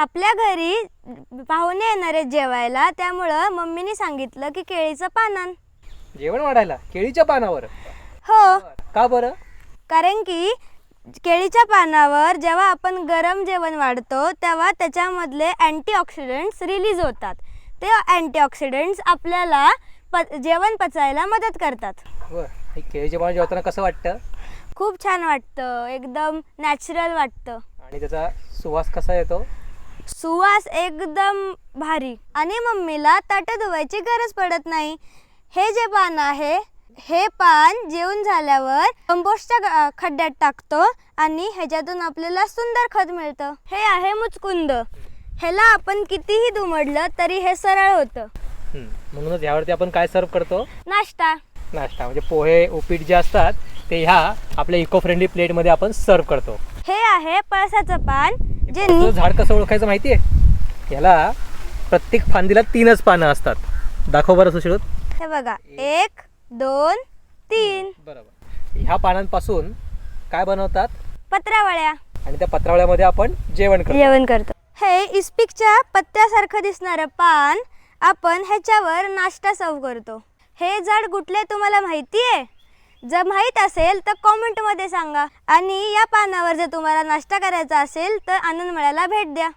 आपल्या घरी पाहुणे येणार आहेत जेवायला त्यामुळं मम्मीने सांगितलं की केळीचं पानान. जेवण वाढायला? केळीच्या पानावर? हो. का बरं? कारण की केळीच्या पानावर जेव्हा आपण गरम जेवण वाढतो तेव्हा त्याच्यामधले अँटीऑक्सिडंट्स रिलीज होतात. ते अँटीऑक्सिडंट्स आपल्याला प जेवण पचायला मदत करतात. बरं. हे केळीच्या पानं जेवताना कसं वाटतं? खूप छान वाटतं. एकदम नॅचरल वाटतं. आणि त्याचा सुवास कसा येतो? सुवास एकदम भारी. आणि मम्मीला ताटं धुवायची गरज पडत नाही. हे जे पान आहे हे पान जेवून झाल्यावर कंपोस्टच्या खड्ड्यात टाकतो आणि ह्याच्यातून आपल्याला सुंदर खत मिळतं. हे आहे मुचकुंद. ह्याला आपण कितीही दुमडलं तरी हे सरळ होतं. म्हणूनच यावरती आपण काय सर्व करतो? नाश्ता. नाश्ता. म्हणजे पोहे उपीट जे असतात ते ह्या आपल्या इको फ्रेंडली प्लेटमध्ये आपण सर्व करतो. हे आहे पळसाचं पान. झाड कसं ओळखायचं माहिती आहे याला प्रत्येक फांदीला तीनच पानं असतात. दाखव बरं सुश्रुत हे बघा. एक दोन तीन. बरोबर. ह्या पानांपासून काय बनवतात? पत्रावळ्या. आणि त्या पत्रावळ्यामध्ये आपण जेवण करतो. जेवण करतो. हे इस्पिकच्या पत्त्यासारखं दिसणारं पान आपण ह्याच्यावर नाश्ता सर्व करतो. हे झाड कुठले तुम्हाला माहिती आहे जर माहीत असेल तर कॉमेंटमध्ये सांगा. आणि या पानावर जर तुम्हाला नाश्ता करायचा असेल तर आनंद मेळ्याला भेट द्या.